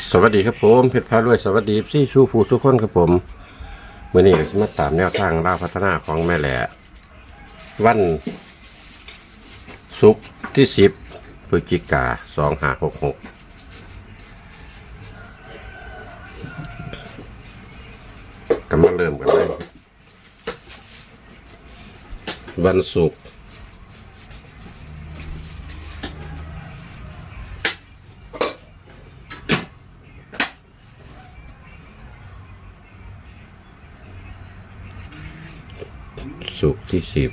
สวัสดีครับผมเพชรพารวยสวัสดีพี่ชูผู้ทุกคนครับผมเมื่อนี้ก็มาตามแนวทางล่าพัฒนาของแม่แหล่วันศุกร์ที่สิบพฤศจิกาสองห้าหกหกก็มาเริ่มกันเลยวันศุกร์ ที่สิบ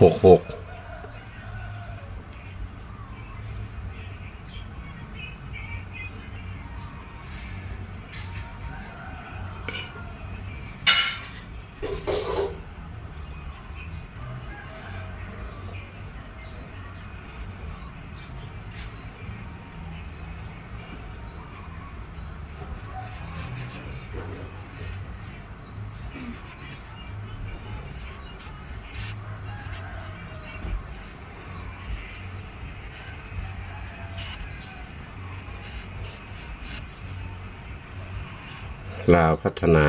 หกหก ลาวพัฒนา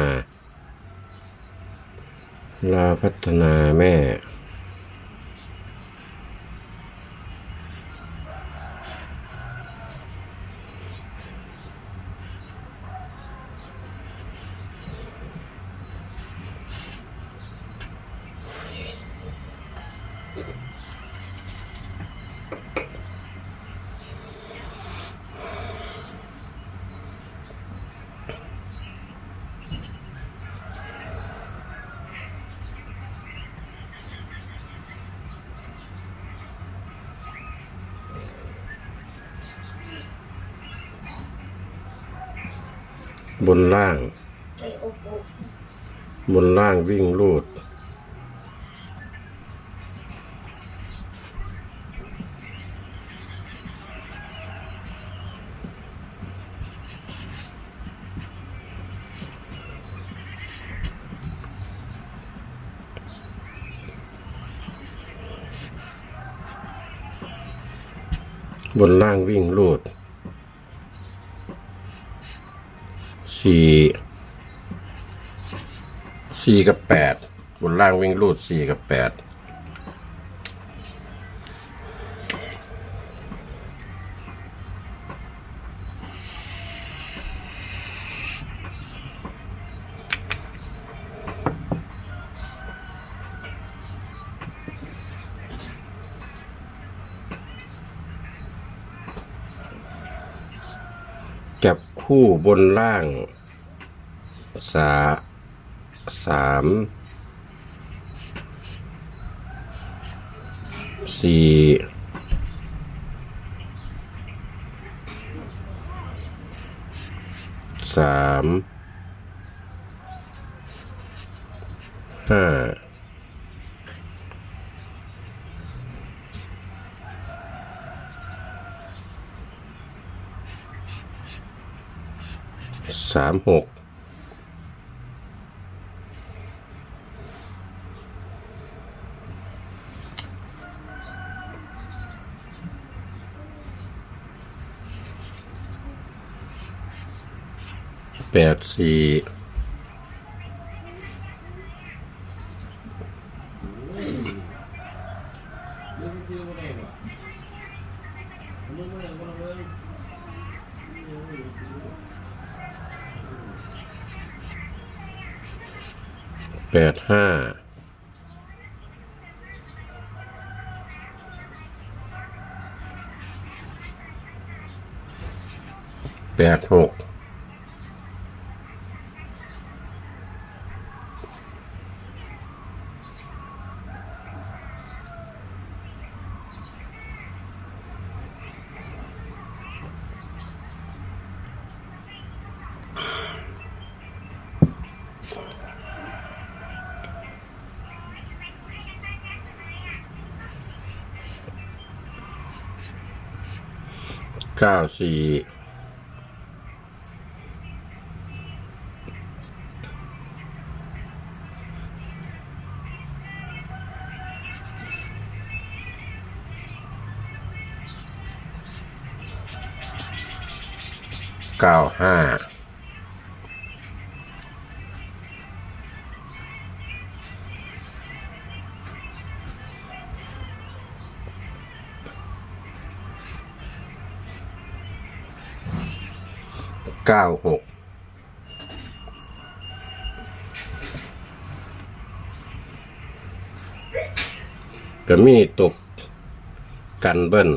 ลาวพัฒนาแม่ บนล่างบอบบนล่างวิ่งลูด บนล่างวิ่งลูด สี่สี่กับแปดบนล่างวิ่งรูดสี่กับแปด คู่บนล่างสาสามสี่สามห้า สามหกแปดสี่ แปดห้าแปดหก เก้าสี่เก้าห้า เก้าหกก็มีตกกันเบิ้ล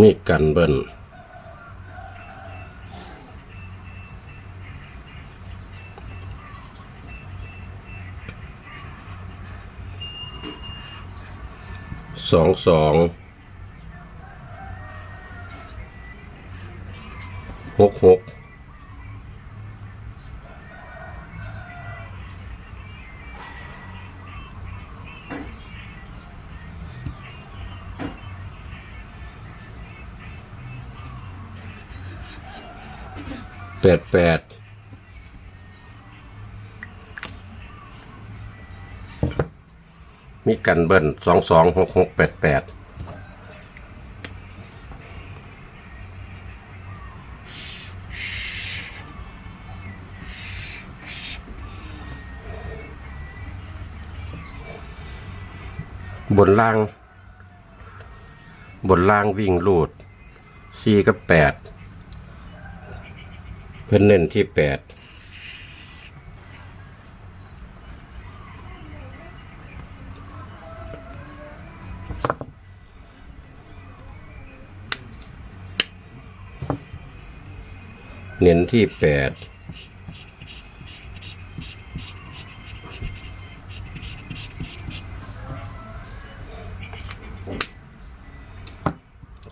มีกันเบิ้ล สองสองหกหกแปดแปด มีกันเบิ้ลสองสองหกหกแปดแปดบนล่าง บนล่างวิ่งลูดสี่กับแปดเพิ่นเน้นที่แปด เน้นที่แปด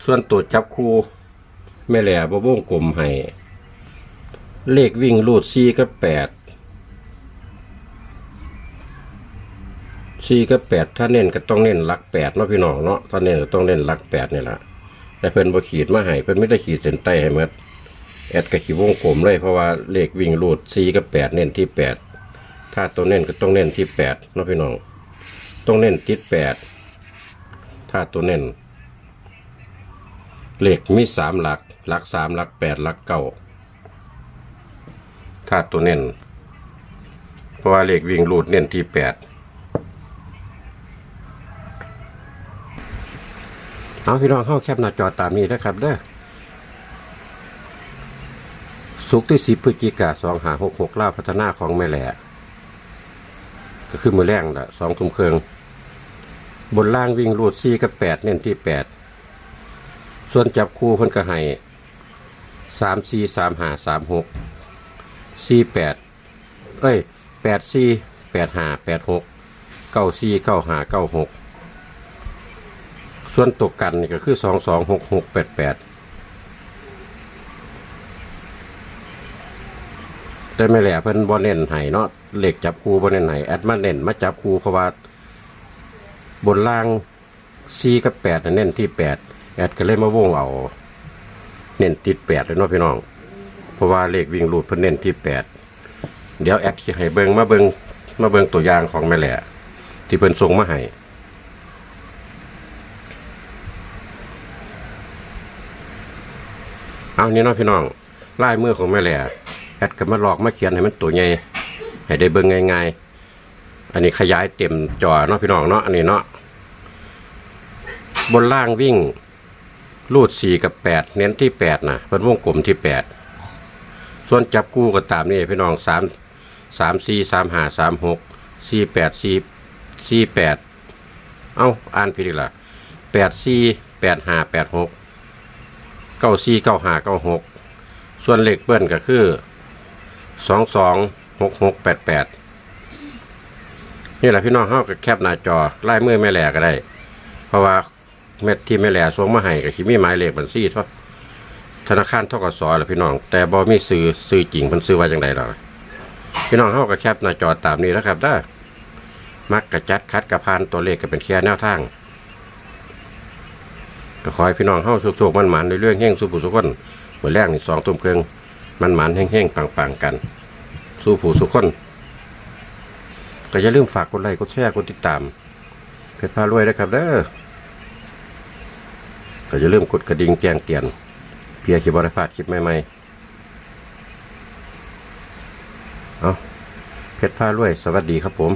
ส่วนตัวจับคู่แม่แหล่บ่วงกลมให้ เลขวิ่งรูดสี่กับแปดสี่กับแปดถ้าเน้นก็ต้องเน้นลักแปดเนาะพี่น้องเนาะถ้าเน้นก็ต้องเน้นลักแปดนี่แหละแต่เพิ่นบ่ขีดมาให้เพิ่นไม่ได้ขีดเส้นใต้ให้หมด แอดกับขีวงกลมเลยเพราะว่าเลขวิ่งรูดสี่กับแปดเน้นที่แปดถ้าตัวเน้นก็ต้องเน้นที่แปดนะพี่น้องต้องเน้นติดแปดถ้าตัวเน้นเลขมีสามหลัก หลักสามหลักแปดหลักเก้าถ้าตัวเน้นเพราะว่าเลขวิ่งรูดเน้นที่แปดเอาพี่น้องเข้าแคปหน้าจอตามนี้นะครับเด้อ สุกที่สิบพฤศจิกาสองหาหกหกล่าพัฒนาของแม่แหล่ก็คือมือแรงละสองทุ่มเครืองบนล่างวิ่งรูดซี่กับแปดเน้นที่แปดส่วนจับคู่เพิ่นก็ให้สามสี่สามหาสามหกสี่แปดเอ้ยแปดสี่แปดหาแปดหกเก้าสี่เก้าหาเก้าหกส่วนตกกันนี่ก็คือสองสองหกหกแปดแปด แต่ไม่แหล่เพิ่นบ่เน้นให้เนาะเหล็กจับคู่บ่เน้นให้แอดมาเน้นมาจับคู่เพราะว่า บนล่างสี่กับแปดน่ะเน้นที่แปดแอดก็เลยมาวงเอาเน้นติดแปดเลยเนาะพี่น้อง เพราะว่าเลขวิ่งรูดเพิ่นเน้นที่แปดเดี๋ยวแอดสิให้เบิงมาเบิงมาเบิงตัวอย่างของแม่แหล่ที่เพิ่นส่งมาให้เอานี่เนาะพี่น้องลายมือของแม่แหล่ แอดก็มาหลอกมาเขียนให้มันตัวใหญ่ให้ได้เบิ่งง่ายๆ อันนี้ขยายเต็มจอเนาะพี่น้องเนาะอันนี้เนาะบนล่างวิ่งรูดสี่กับแปดเน้นที่แปดนะเป็นวงกลมที่แปดส่วนจับกู้ก็ตามนี่พี่น้องสามสามสี่สามห้าสามหกสี่แปดสี่สี่แปดเอ้าอ่านผิดอีกละแปดสี่แปดห้าแปดหกเก้าสี่เก้าห้าเก้าหกส่วนเลขเบิ้ลก็คือ สองสองหกหกแปดแปดนี่แหละพี่น้องเฮาก็แคปหน้าจอไล่มือแม่แหล่ก็ได้ เพราะว่าเม็ดที่แม่แหล่ส่งมาให้ก็สิมีหมายเลขบัญชีเท่าธนาคารทกสล่ะพี่น้อง แต่บ่มีซื้อซื้อจริงเพิ่นซื้อว่าจังได๋ดอกพี่น้องเฮาก็แคปหน้าจอตามนี้นะครับเด้มักกระจัดคัดกระพานตัวเลขก็เป็นแค่แนวทางก็ขอให้พี่น้องเฮาสุขๆมันๆเรื่อยๆเฮงสุขสุขคนเมื้อแรกนี่2ทุ่มเครึ่อง มันหมานแห้งๆปังๆกัน สู้ผู้สุขคน ก็อย่าลืมฝากกดไลค์กดแชร์กดติดตาม เพชรพารวยนะครับเด้อก็อย่าลืมกดกระดิ่งแจ้งเตือนเพื่อคลิบริพาดคลิปใหม่ๆเอาเพชรพารวย สวัสดีครับผม